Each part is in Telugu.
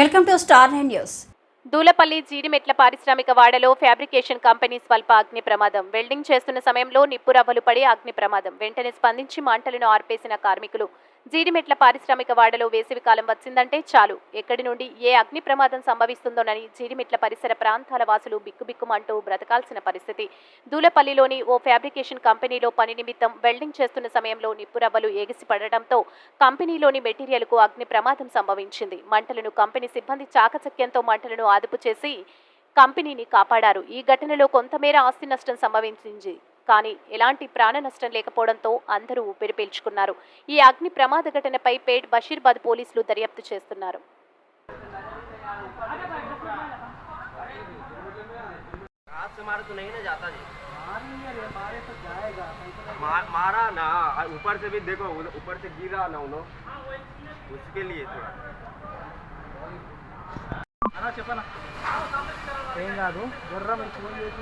Welcome to star nine news. Dulapally Jeedimetla పారిశ్రామిక వాడలో ఫ్యాబ్రికేషన్ కంపెనీ స్వల్ప అగ్ని ప్రమాదం. వెల్డింగ్ చేస్తున్న సమయంలో నిప్పురవ్వలు పడి అగ్ని ప్రమాదం. వెంటనే స్పందించి మంటలను ఆర్పేసిన కార్మికులు. జీడిమెట్ల పారిశ్రామిక వాడలో వేసవి కాలం వచ్చిందంటే చాలు. ఎక్కడి నుండి ఏ అగ్ని ప్రమాదం సంభవిస్తుందోనని జీడిమెట్ల పరిసర ప్రాంతాల వాసులు బిక్కుబిక్కుమంటూ బ్రతకాల్సిన పరిస్థితి. దూలపల్లిలోని ఓ ఫ్యాబ్రికేషన్ కంపెనీలో పని నిమిత్తం వెల్డింగ్ చేస్తున్న సమయంలో నిప్పురవ్వలు ఎగిసిపడటంతో కంపెనీలోని మెటీరియల్కు అగ్ని ప్రమాదం సంభవించింది. మంటలను కంపెనీ సిబ్బంది చాకచక్యంతో మంటలను అదుపు చేసి కంపెనీని కాపాడారు. ఈ ఘటనలో కొంతమేర ఆస్తి నష్టం సంభవించింది. కానీ ఎలాంటి ప్రాణ నష్టం లేకపోవడంతో అందరూ ఊపిరి పీల్చుకున్నారు ఈ అగ్ని ప్రమాద ఘటనపై పేట్ బషీర్బాద్ పోలీసులు దర్యాప్తు చేస్తున్నారు हाथ से मारे तो नहीं ना जाता जी मार, मारा ना ऊपर से भी देखो उधर- ऊपर से गिरा ना उन्होंने उसके लिए थोड़ा అన్నా చెప్పనా ఏం కాదు గుర్రం మీకు ఫోన్ చేసి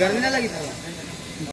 गर्मीला लागित